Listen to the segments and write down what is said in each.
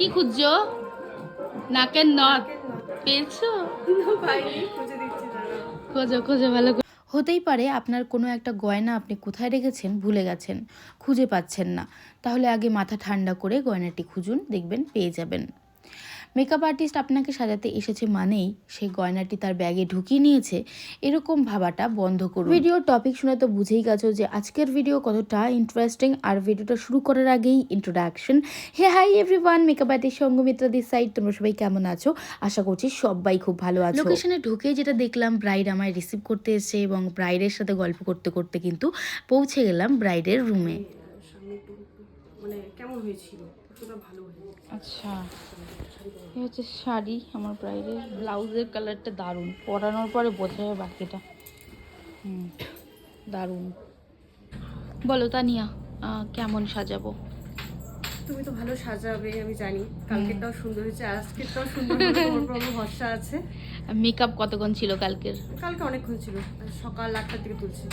কি খুঁজছো? নাকের নথ পেয়েছ? খোঁজো খোঁজো, ভালো হতেই পারে আপনার কোনো একটা গয়না আপনি কোথায় রেখেছেন ভুলে গেছেন, খুঁজে পাচ্ছেন না। তাহলে আগে মাথা ঠান্ডা করে গয়নাটি খুঁজুন, দেখবেন পেয়ে যাবেন। মেকআপ আর্টিস্ট আপনাকে সাজাতে এসেছে মানেই সেই গয়নাটি তার ব্যাগে ঢুকিয়ে নিয়েছে। এরকম ভাবাটা বন্ধ করুন। ভিডিওর টপিক শুনে তো বুঝেই গেছো যে আজকের ভিডিও কতটা ইন্টারেস্টিং আর ভিডিওটা শুরু করার আগেই introduction hey hi everyone makeup artist Sanghamitra this side তোমরা সবাই কেমন আছো? আশা করছি সবাই খুব ভালো আছো। লোকেশনে ঢুকে যেটা দেখলাম ব্রাইড আমায় রিসিভ করতে এসেছে এবং ব্রাইডের সাথে গল্প করতে করতে কিন্তু পৌঁছে গেলাম ব্রাইডের রুমে মানে কেমন হয়েছিল? আচ্ছা এই হচ্ছে শাড়ি আমার ব্রাইডের ব্লাউজের কালারটা দারুণ। পরানোর পরে বোঝা যাবে বাকিটা। হুম দারুণ। বলো তানিয়া কেমন সাজাবো? তুমি তো ভালো সাজাবে আমি জানি। কালকেরটাও সুন্দর হয়েছে আজকেরটাও সুন্দর আমার ভরসা আছে। মেকআপ কতক্ষণ ছিল কালকের? কালকে অনেকক্ষণ ছিল সকাল আটটার দিকে তুলছি।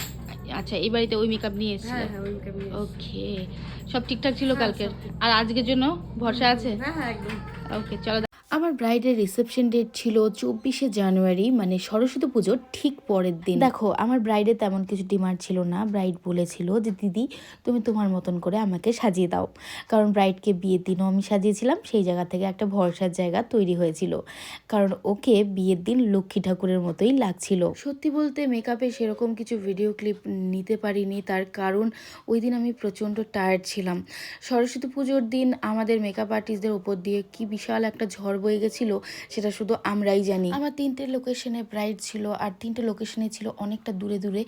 আচ্ছা এই বাড়িতে ওই মেকআপ নিয়ে এসেছিল? হ্যাঁ হ্যাঁ। ওকে সব ঠিকঠাক ছিল হ্যাঁ, কালকের? আর আজকের জন্য ভরসা আছে? হ্যাঁ হ্যাঁ একদম। ওকে চলো আমার ব্রাইডের রিসেপশন ডেট ছিল চব্বিশে জানুয়ারি মানে সরস্বতী পুজোর ঠিক পরের দিন। দেখো, আমার ব্রাইডের তেমন কিছু ডিমান্ড ছিল না। ব্রাইড বলেছিল যে, দিদি, তুমি তোমার মতন করে আমাকে সাজিয়ে দাও। কারণ ব্রাইডকে বিয়ের দিনও আমি সাজিয়েছিলাম, সেই জায়গা থেকে একটা ভরসার জায়গা তৈরি হয়েছিল। কারণ ওকে বিয়ের দিন লক্ষ্মী ঠাকুরের মতোই লাগছিল। সত্যি বলতে মেকআপে সেরকম কিছু ভিডিও ক্লিপ নিতে পারিনি। তার কারণ, ওই দিন আমি প্রচণ্ড টায়ার্ড ছিলাম। সরস্বতী পুজোর দিন আমাদের মেকআপ আর্টিস্টদের উপর দিয়ে কি বিশাল একটা ঝড় বয়ে গেছিল, সেটা শুধু আমরাই জানি। আমার তিনটে লোকেশনে ব্রাইড ছিল, আর তিনটে লোকেশনে ছিল অনেকটা দূরে দূরে,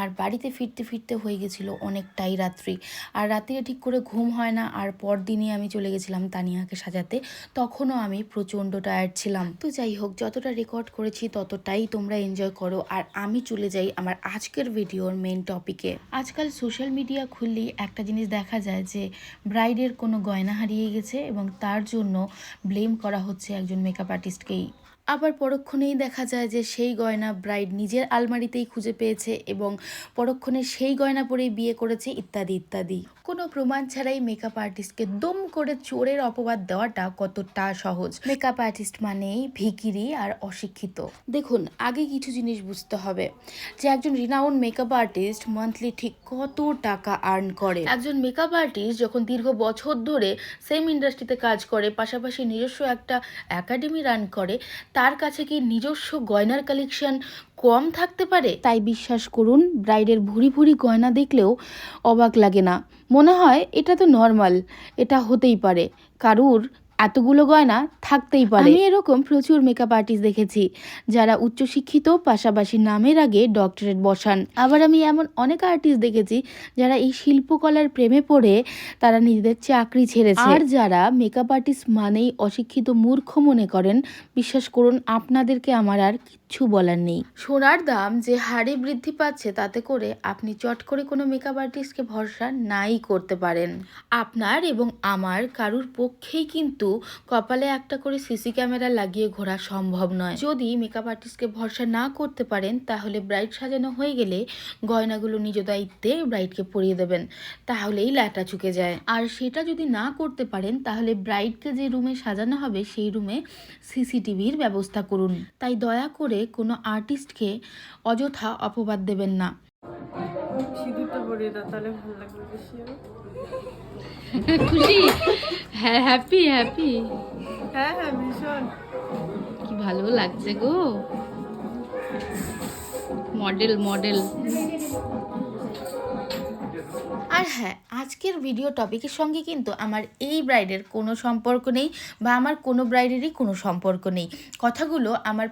আর বাড়িতে ফিরতে ফিরতে হয়ে গেছিল অনেকটাই রাত্রি। আর রাত্রিরে ঠিক করে ঘুম হয় না, আর পরদিনই আমি চলে গেছিলাম তানিয়াকে সাজাতে। তখনও আমি প্রচণ্ড টায়ার্ড ছিলাম। তো যাই হোক, যতটা রেকর্ড করেছি ততটাই তোমরা এনজয় করো, আর আমি চলে যাই আমার আজকের ভিডিওর মেন টপিকে আজকাল সোশ্যাল মিডিয়া খুললেই একটা জিনিস দেখা যায় যে ব্রাইডের কোনো গয়না হারিয়ে গেছে এবং তার জন্য ব্লেম করা হচ্ছে একজন মেকআপ আর্টিস্টকেই আবার পরক্ষণেই দেখা যায় যে সেই গয়না ব্রাইড নিজের আলমারিতেই খুঁজে পেয়েছে এবং পরক্ষণে সেই গয়না পরেই বিয়ে করেছে ইত্যাদি ইত্যাদি। কোনো প্রমাণ ছাড়াই মেকআপ আর্টিস্টকে দম করে চোরের অপবাদ দেওয়াটা কতটা সহজ। মেকআপ আর্টিস্ট মানেই ভিকিরি আর অশিক্ষিত। দেখুন, আগে কিছু জিনিস বুঝতে হবে। যে একজন রিনাউন্ড মেকআপ আর্টিস্ট মান্থলি ঠিক কত টাকা আর্ন করে? একজন মেকআপ আর্টিস্ট যখন দীর্ঘ বছর ধরে সেম ইন্ডাস্ট্রিতে কাজ করে, পাশাপাশি নিজস্ব একটা একাডেমি রান করে তার কাছে কি নিজস্ব গয়নার কালেকশন কম থাকতে পারে? তাই বিশ্বাস করুন, ব্রাইডের ভুরি ভুরি গয়না দেখলেও অবাক লাগে না। মনে হয় এটা তো নর্মাল এটা হতেই পারে। কারুর এতগুলো গয়না থাকতেই পারে। আমি এরকম প্রচুর মেকআপ আর্টিস্ট দেখেছি যারা উচ্চশিক্ষিত পাশাপাশি নামের আগে ডক্টরেট বসান। আবার আমি এমন অনেক আর্টিস্ট দেখেছি যারা এই শিল্পকলার প্রেমে পড়ে তারা নিজেদের চাকরি ছেড়েছে। আর যারা মেকআপ আর্টিস্ট মানেই অশিক্ষিত মূর্খ মনে করেন বিশ্বাস করুন আপনাদেরকে আমার আর কিচ্ছু বলার নেই। সোনার দাম যে হারে বৃদ্ধি পাচ্ছে তাতে করে আপনি চট করে কোনো মেকআপ আর্টিস্টকে ভরসা নাই করতে পারেন। আপনার এবং আমার কারুর পক্ষেই কিন্তু কপালে একটা করে সিসি ক্যামেরা লাগিয়ে ঘোরা সম্ভব নয়। যদি মেকআপ আর্টিস্টকে ভরসা না করতে পারেন, তাহলে ব্রাইড সাজানো হয়ে গেলে গয়নাগুলো নিজ দায়িত্বে ব্রাইডকে পরিয়ে দেবেন, তাহলেই ল্যাটা চুকে যায়। আর সেটা যদি না করতে পারেন, তাহলে ব্রাইডকে যে রুমে সাজানো হবে, সেই রুমে সিসিটিভির ব্যবস্থা করুন। তাই দয়া করে কোনো আর্টিস্টকে অযথা অপবাদ দেবেন না। খুশি? হ্যাঁ হ্যাপি হ্যাপি হ্যাঁ হ্যাঁ ভীষণ। কি ভালো লাগছে গো। Model model. আর হ্যাঁ আজকের ভিডিও টপিকের সঙ্গে কিন্তু আমার এই ব্রাইডের কোনো সম্পর্ক নেই বা আমার কোনো ব্রাইডেরই কোনো সম্পর্ক নেই। কথাগুলো আমার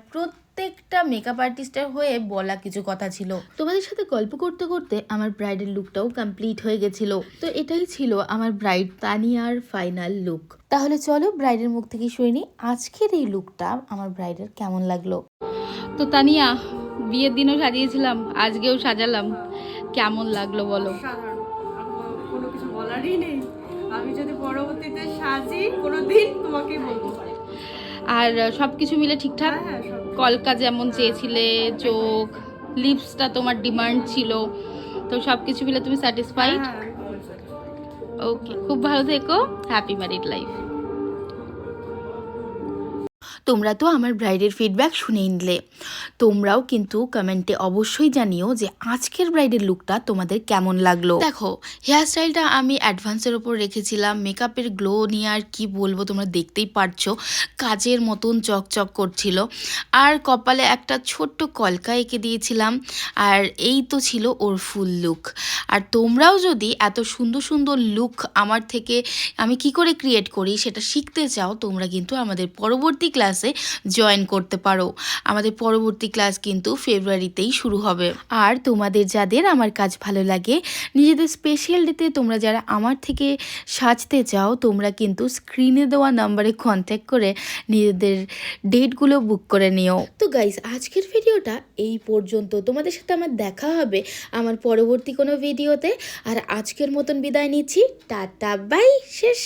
প্রত্যেকটা মেকআপ আর্টিস্টের হয়ে বলা কিছু কথা ছিল। তোমাদের সাথে গল্প করতে করতে আমার ব্রাইডের লুকটাও কমপ্লিট হয়ে গেছিল। তো এটাই ছিল আমার ব্রাইড তানিয়ার ফাইনাল লুক তাহলে চলো ব্রাইডের মুখ থেকে শুনে নিই। আজকের এই লুকটা আমার ব্রাইডের কেমন লাগল? তো তানিয়া বিয়ের দিনও সাজিয়েছিলাম আজকেও সাজালাম। কেমন লাগল বলো? কোনো কিছু বলারই নেই। আমি যদি পরবর্তীতে সাজি কোনো দিন তোমাকেই বলব। আর সব কিছু মিলে ঠিকঠাক? হ্যাঁ হ্যাঁ কলকা যেমন চেয়েছিলে চোখ লিপসটা তোমার ডিমান্ড ছিল তো সব কিছু মিলে তুমি স্যাটিসফাইড। ওকে খুব ভালো থেকো হ্যাপি ম্যারিড লাইফ তোমরা তো আমার ব্রাইডের ফিডব্যাক শুনেই নিলে। তোমরাও কিন্তু কমেন্টে অবশ্যই জানিও যে আজকের ব্রাইডের লুকটা তোমাদের কেমন লাগল। দেখো হেয়ার স্টাইলটা আমি অ্যাডভান্সের ওপর রেখেছিলাম মেকআপের গ্লো নিয়ে আর কি বলব তোমরা দেখতেই পারছ, কাজের মতন চকচক করছিল। আর কপালে একটা ছোট্ট কলকা এঁকে দিয়েছিলাম, আর এই তো ছিল ওর ফুল লুক আর তোমরাও যদি এত সুন্দর সুন্দর লুক আমার থেকে আমি কি করে ক্রিয়েট করি সেটা শিখতে চাও, তোমরা কিন্তু আমাদের পরবর্তী ক্লাসে জয়েন করতে পারো। আমাদের পরবর্তী ক্লাস কিন্তু ফেব্রুয়ারিতেই শুরু হবে। আর তোমাদের যাদের আমার কাজ ভালো লাগে, নিজেদের স্পেশাল ডেতে তোমরা যারা আমার থেকে সাজতে চাও, তোমরা কিন্তু স্ক্রিনে দেওয়া নাম্বারে কন্ট্যাক্ট করে নিজেদের ডেটগুলো বুক করে নিও। তো গাইস আজকের ভিডিওটা এই পর্যন্ত। তোমাদের সাথে আমার দেখা হবে আমার পরবর্তী কোনো ভিডিওতে আর আজকের মতন বিদায় নিচ্ছি। টাটা বাই শেষ।